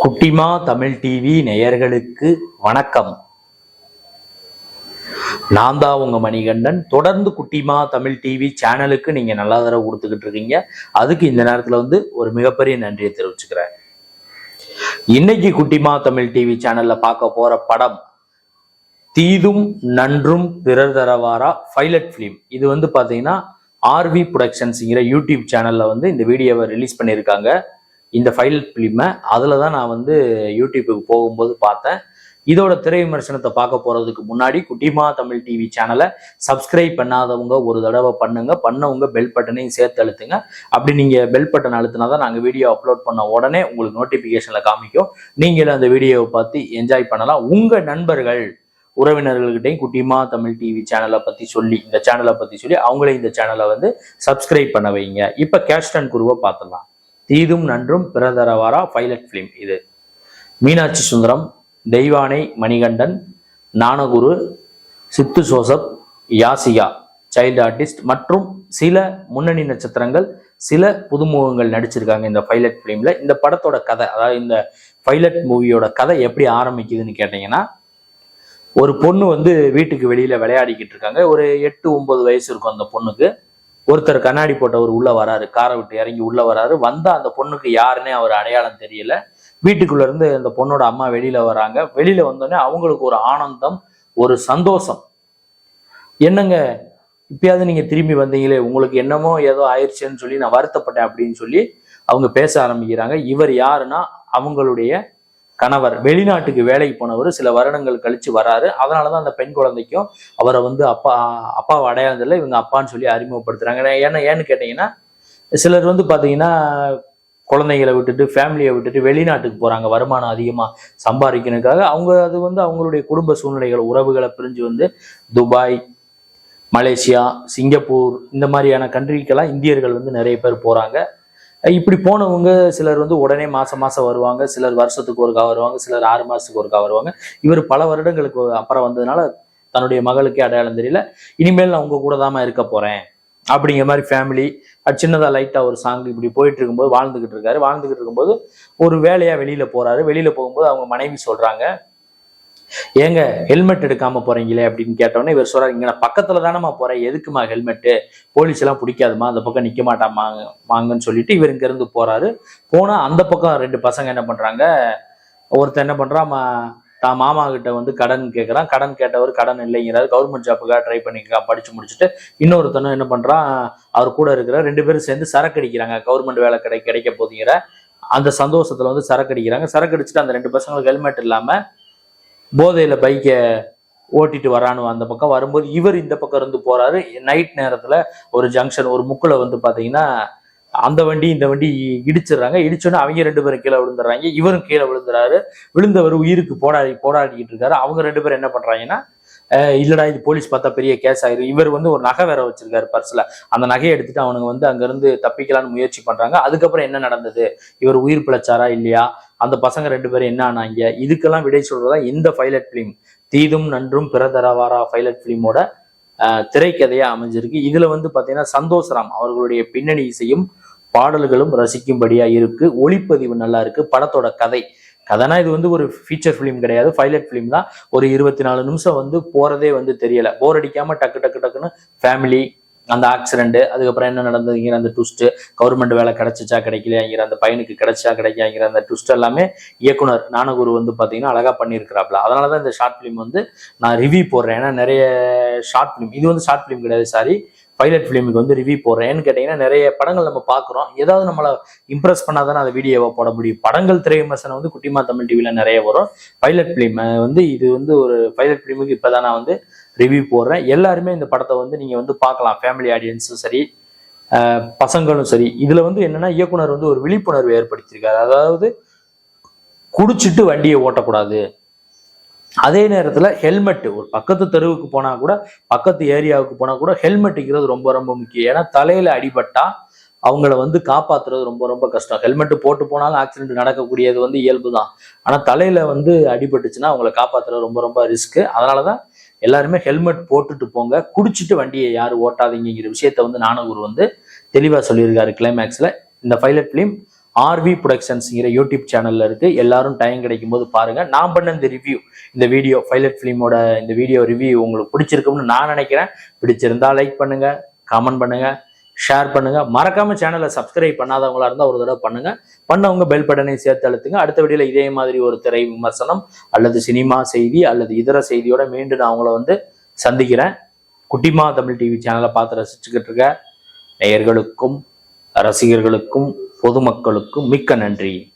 குட்டிமா தமிழ் டிவி நேயர்களுக்கு வணக்கம். நான் தான் உங்க மணிகண்டன். தொடர்ந்து குட்டிமா தமிழ் டிவி சேனலுக்கு நீங்க நல்லா தடவை கொடுத்துக்கிட்டு இருக்கீங்க. அதுக்கு இந்த நேரத்துல வந்து ஒரு மிகப்பெரிய நன்றியை தெரிவிச்சுக்கிறேன். இன்னைக்கு குட்டிமா தமிழ் டிவி சேனல்ல பார்க்க போற படம் தீதும் நன்றும் பிறர் தரவாரா பைலட் ஃபிலிம் இது வந்து பாத்தீங்கன்னா ஆர்வி ப்ரொடக்ஷன்ஸுங்கிற யூடியூப் சேனல்ல வந்து இந்த வீடியோவை ரிலீஸ் பண்ணியிருக்காங்க. இந்த பைலட் ஃபிலிமை அதில் தான் நான் வந்து யூடியூப்புக்கு போகும்போது பார்த்தேன். இதோட திரை விமர்சனத்தை பார்க்க போகிறதுக்கு முன்னாடி குட்டிமா தமிழ் டிவி சேனலை சப்ஸ்கிரைப் பண்ணாதவங்க ஒரு தடவை பண்ணுங்க. பண்ணவங்க பெல் பட்டனையும் சேர்த்து அழுத்துங்க. அப்படி நீங்கள் பெல் பட்டன் அழுத்தினா தான் நாங்கள் வீடியோ அப்லோட் பண்ண உடனே உங்களுக்கு நோட்டிஃபிகேஷனில் காமிக்கும். நீங்களும் அந்த வீடியோவை பார்த்து என்ஜாய் பண்ணலாம். உங்கள் நண்பர்கள் உறவினர்கள்கிட்டையும் குட்டிமா தமிழ் டிவி சேனலை பற்றி சொல்லி இந்த சேனலை பற்றி சொல்லி அவங்களே இந்த சேனலை வந்து சப்ஸ்கிரைப் பண்ண வைங்க. இப்போ கேஷ்டன் குருவை பார்த்துடலாம். தீதும் நன்றும் பிறதரவாரா பைலட் ஃபிலிம் இது. Meenakshi Sundaram Deivanai Manikandan Gnanaguru Siddhu Joseph Yashika child artist மற்றும் சில முன்னணி நட்சத்திரங்கள் சில புதுமுகங்கள் நடிச்சிருக்காங்க இந்த பைலட் ஃபிலிம்ல இந்த படத்தோட கதை அதாவது இந்த பைலட் மூவியோட கதை எப்படி ஆரம்பிக்குதுன்னு கேட்டீங்கன்னா ஒரு பொண்ணு வந்து வீட்டுக்கு வெளியில விளையாடிக்கிட்டு இருக்காங்க. ஒரு எட்டு ஒன்பது வயசு இருக்கும் அந்த பொண்ணுக்கு. ஒருத்தர் கண்ணாடி போட்டவர் உள்ள வராரு காரை விட்டு இறங்கி உள்ள வராரு. வந்தா அந்த பொண்ணுக்கு யாருன்னே அவர் அடையாளம் தெரியல. வீட்டுக்குள்ள இருந்து அந்த பொண்ணோட அம்மா வெளியில வராங்க. வெளியில வந்தோடனே அவங்களுக்கு ஒரு ஆனந்தம் ஒரு சந்தோஷம். என்னங்க இப்பயாவது நீங்க திரும்பி வந்தீங்களே உங்களுக்கு என்னமோ ஏதோ ஆயிடுச்சுன்னு சொல்லி நான் வருத்தப்பட்டேன் அப்படின்னு சொல்லி அவங்க பேச ஆரம்பிக்கிறாங்க. இவர் யாருன்னா அவங்களுடைய கணவர் வெளிநாட்டுக்கு வேலைக்கு போனவர் சில வருடங்கள் கழிச்சு வராரு. அதனாலதான் அந்த பெண் குழந்தைக்கும் அவரை வந்து அப்பா அப்பாவை அடையாளம் தெரியல இவங்க அப்பான்னு சொல்லி அறிமுகப்படுத்துறாங்க. ஏன்னா ஏன்னு கேட்டீங்கன்னா சிலர் வந்து பாத்தீங்கன்னா குழந்தைகளை விட்டுட்டு ஃபேமிலியை விட்டுட்டு வெளிநாட்டுக்கு போகிறாங்க வருமானம் அதிகமாக சம்பாதிக்கணுக்காக அவங்க அது வந்து அவங்களுடைய குடும்ப சூழ்நிலைகள் உறவுகளை பிரிஞ்சு வந்து துபாய் மலேசியா சிங்கப்பூர் இந்த மாதிரியான கண்ட்ரிக்கெல்லாம் இந்தியர்கள் வந்து நிறைய பேர் போகிறாங்க இப்படி போனவங்க சிலர் வந்து உடனே மாசம் மாசம் வருவாங்க சிலர் வருஷத்துக்கு ஒருக்கா வருவாங்க சிலர் ஆறு மாசத்துக்கு ஒருக்கா வருவாங்க. இவர் பல வருடங்களுக்கு அப்புறம் வந்ததுனால தன்னுடைய மகளுக்கே அடையாளம் தெரியல. இனிமேல் நான் உங்க கூட தாமா இருக்க போறேன் அப்படிங்கிற மாதிரி ஃபேமிலி அது சின்னதா லைட்டா ஒரு சாங் இப்படி போயிட்டு இருக்கும்போது வாழ்ந்துகிட்டு இருக்காரு. வாழ்ந்துகிட்டு இருக்கும்போது ஒரு வேலையா வெளியில போறாரு. வெளியில போகும்போது அவங்க மனைவி சொல்றாங்க ஏங்க ஹெல்மெட் எடுக்காம போறீங்களே அப்படின்னு கேட்டோன்னே இவர் சொல்றாரு இங்க நான் பக்கத்துல தானேம்மா போறேன். எதுக்குமா ஹெல்மெட்டு போலீஸ் எல்லாம் பிடிக்காதுமா அந்த பக்கம் நிக்க மாட்டாமா வாங்கன்னு சொல்லிட்டு இவர் இங்க இருந்து போறாரு. போனா அந்த பக்கம் ரெண்டு பசங்க என்ன பண்றாங்க ஒருத்தன் என்ன பண்றான் தான் மாமா கிட்ட வந்து கடன் கேட்கறான் கடன் கேட்டவர் கடன் இல்லைங்கிறாரு. கவர்மெண்ட் ஜாப்புக்காக ட்ரை பண்ணிக்க படிச்சு முடிச்சுட்டு இன்னொருத்தனும் என்ன பண்றான் அவர் கூட இருக்கிற ரெண்டு பேரும் சேர்ந்து சரக்கு அடிக்கிறாங்க. கவர்மெண்ட் வேலை கிடை கிடைக்க போதுங்கிற அந்த சந்தோஷத்துல வந்து சரக்கு அடிக்கிறாங்க. சரக்கு அடிச்சுட்டு அந்த ரெண்டு பசங்களுக்கு ஹெல்மெட் இல்லாம போதையில் பைக்கை ஓட்டிட்டு வரானு அந்த பக்கம் வரும்போது இவர் இந்த பக்கம் இருந்து போறாரு. நைட் நேரத்துல ஒரு ஜங்ஷன் ஒரு முக்கில் வந்து பாத்தீங்கன்னா அந்த வண்டி இந்த வண்டி இடிச்சிடுறாங்க. இடிச்சோன்னே அவங்க ரெண்டு பேரும் கீழே விழுந்துடுறாங்க. இவரும் கீழே விழுந்துறாரு. விழுந்தவர் உயிருக்கு போராடி போராடிக்கிட்டு இருக்காரு. அவங்க ரெண்டு பேரும் என்ன பண்றாங்கன்னா இல்லைடா இது போலீஸ் பார்த்தா பெரிய கேஸ் ஆயிரும். இவர் வந்து ஒரு நகை வேற வச்சிருக்காரு பர்ஸ்ல. அந்த நகையை எடுத்துட்டு அவனுங்க வந்து அங்கிருந்து தப்பிக்கலாம்னு முயற்சி பண்றாங்க. அதுக்கப்புறம் என்ன நடந்தது? இவர் உயிர் பிழைச்சாரா இல்லையா? அந்த பசங்க ரெண்டு பேரும் என்ன ஆனாங்க? இதுக்கெல்லாம் விடை சொல்றதா இந்த பைலட் பிலிம் தீதும் நன்றும் பிறதரவாரா பைலட் பிலிமோட திரைக்கதையா அமைஞ்சிருக்கு. இதுல வந்து பாத்தீங்கன்னா சந்தோஷ்ராம் அவர்களுடைய பின்னணி இசையும் பாடல்களும் ரசிக்கும்படியா இருக்கு. ஒளிப்பதிவு நல்லா இருக்கு. படத்தோட கதை கதைனா இது வந்து ஒரு ஃபீச்சர் ஃபிலிம் கிடையாது பைலட் ஃபிலிம் தான். ஒரு இருபத்தி நாலு நிமிஷம் வந்து போறதே வந்து தெரியல. போர் அடிக்காம டக்கு டக்கு டக்குன்னு ஃபேமிலி அந்த ஆக்சிடென்ட் அதுக்கப்புறம் என்ன நடந்ததுங்கிற அந்த ட்விஸ்ட் கவர்மெண்ட் வேலை கிடைச்சிச்சா கிடைக்கலையாங்கிற அந்த பையனுக்கு கிடைச்சா கிடைக்காங்கிற அந்த ட்விஸ்ட் எல்லாமே இயக்குனர் நானகுரு வந்து பார்த்தீங்கன்னா அழகா பண்ணியிருக்கிறாப்ல அதனால தான் இந்த ஷார்ட் ஃபிலிம் வந்து நான் ரிவ்யூ போடுறேன். ஏன்னா நிறைய ஷார்ட் ஃபிலிம் இது வந்து ஷார்ட் ஃபிலிம் கிடையாது சாரி பைலட் ஃபிலிமுக்கு வந்து ரிவ்யூ போடுறேன்னு கேட்டிங்கன்னா கேட்டீங்கன்னா நிறைய படங்கள் நம்ம பார்க்குறோம். ஏதாவது நம்மளை இம்ப்ரெஸ் பண்ணாதானே அந்த வீடியோவை போட முடியும். படங்கள் திரை விமர்சனம் வந்து குட்டிமா தமிழ் டிவியில் நிறைய வரும். பைலட் ஃபிலிம் வந்து இது வந்து ஒரு பைலட் ஃபிலிமுக்கு இப்போ தான் நான் வந்து ரிவ்யூ போடுறேன். எல்லாருமே இந்த படத்தை வந்து நீங்கள் வந்து பார்க்கலாம். ஃபேமிலி ஆடியன்ஸும் சரி பசங்களும் சரி. இதில் வந்து என்னென்னா இயக்குனர் வந்து ஒரு விழிப்புணர்வு ஏற்படுத்தியிருக்காரு. அதாவது குடிச்சிட்டு வண்டியை ஓட்டக்கூடாது. அதே நேரத்தில் ஹெல்மெட் ஒரு பக்கத்து தெருவுக்கு போனால் கூட பக்கத்து ஏரியாவுக்கு போனால் கூட ஹெல்மெட்டுங்கிறது ரொம்ப ரொம்ப முக்கியம். ஏன்னா தலையில் அடிபட்டா அவங்கள வந்து காப்பாத்துறது ரொம்ப ரொம்ப கஷ்டம். ஹெல்மெட் போட்டு போனாலும் ஆக்சிடென்ட் நடக்கக்கூடியது வந்து இயல்பு தான். ஆனால் தலையில வந்து அடிபட்டுச்சுன்னா அவங்கள காப்பாத்துறது ரொம்ப ரொம்ப ரிஸ்க்கு அதனால தான் எல்லாருமே ஹெல்மெட் போட்டுட்டு போங்க. குடிச்சிட்டு வண்டியை யாரும் ஓட்டாதீங்கிற விஷயத்த வந்து நானூர் வந்து தெளிவாக சொல்லியிருக்காரு கிளைமேக்ஸில் இந்த பைலட் ஃபிலிம் ஆர்வி ப்ரொடக்ஷன்ஸ்ங்கிற யூடியூப் சேனல்ல இருக்கு. எல்லாரும் டைம் கிடைக்கும் போது பாருங்க. நான் பண்ண இந்த ரிவ்யூ இந்த வீடியோ பைலட் ஃபிலிமோட இந்த வீடியோ ரிவ்யூ உங்களுக்கு பிடிச்சிருக்கும்னு நான் நினைக்கிறேன். பிடிச்சிருந்தா லைக் பண்ணுங்க கமெண்ட் பண்ணுங்க ஷேர் பண்ணுங்க. மறக்காம சேனலை சப்ஸ்கிரைப் பண்ணாதவங்களா இருந்தால் ஒரு தடவை பண்ணுங்க. பண்ணவங்க பெல் பட்டனை சேர்த்து அழுத்துங்க. அடுத்த வீடியோல இதே மாதிரி ஒரு திரை விமர்சனம் அல்லது சினிமா செய்தி அல்லது இதர செய்தியோட மீண்டும் நான் அவங்கள வந்து சந்திக்கிறேன். குட்டிமா தமிழ் டிவி சேனலை பார்த்து ரசிச்சுக்கிட்டு இருக்க நேயர்களுக்கும் ரசிகர்களுக்கும் பொதுமக்களுக்கும் மிக்க நன்றி.